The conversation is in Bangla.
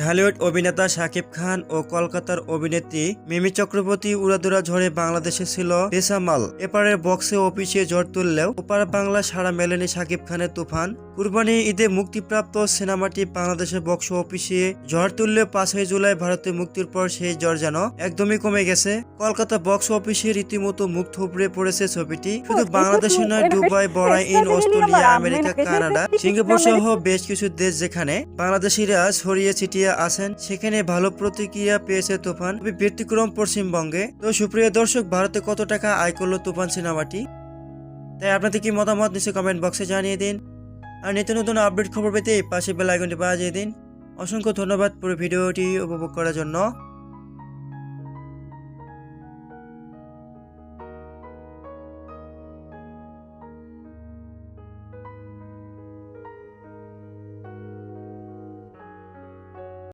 ঢালিউড অভিনেতা শাকিব খান ও কলকাতার অভিনেত্রী মিমি চক্রবর্তী উড়াদুরা ঝড়ে বাংলাদেশে ছিল বেসামাল। এপারের বক্সে অফিসে ঝড় তুললেও ওপার বাংলা সারা মেলেনি শাকিব খানের তুফান। কুরবানি ঈদে মুক্তিপ্রাপ্ত সিনেমাটি বাংলাদেশের বক্স অফিসে ঝড় তুললেও পাঁচই জুলাই ভারতে মুক্তির পর সেই ঝড় যেন একদমই কমে গেছে। কলকাতা বক্স অফিসে রীতিমতো মুখ থুবড়ে পড়েছে ছবিটি। শুধু বাংলাদেশে নয়, Dubai Bahrain Australia, America, Canada Singapore সহ বেশ কিছু দেশ যেখানে বাংলাদেশিরা ছড়িয়ে ছিটিয়ে আছেন, সেখানে ভালো প্রতিক্রিয়া পেয়েছে তুফান। খুবই ব্যতিক্রম পশ্চিমবঙ্গে। তো সুপ্রিয় দর্শক, ভারতে কত টাকা আয় করল তুফান সিনেমাটি? তাই আপনাদের কি মতামত নিচে কমেন্ট বক্সে জানিয়ে দিন। আর নিত্য নতুন আপডেট খবর পেতে পাশে বেল আইকনটি বাজিয়ে দিন। অসংখ্য ধন্যবাদ পুরো ভিডিওটি উপভোগ করার জন্য।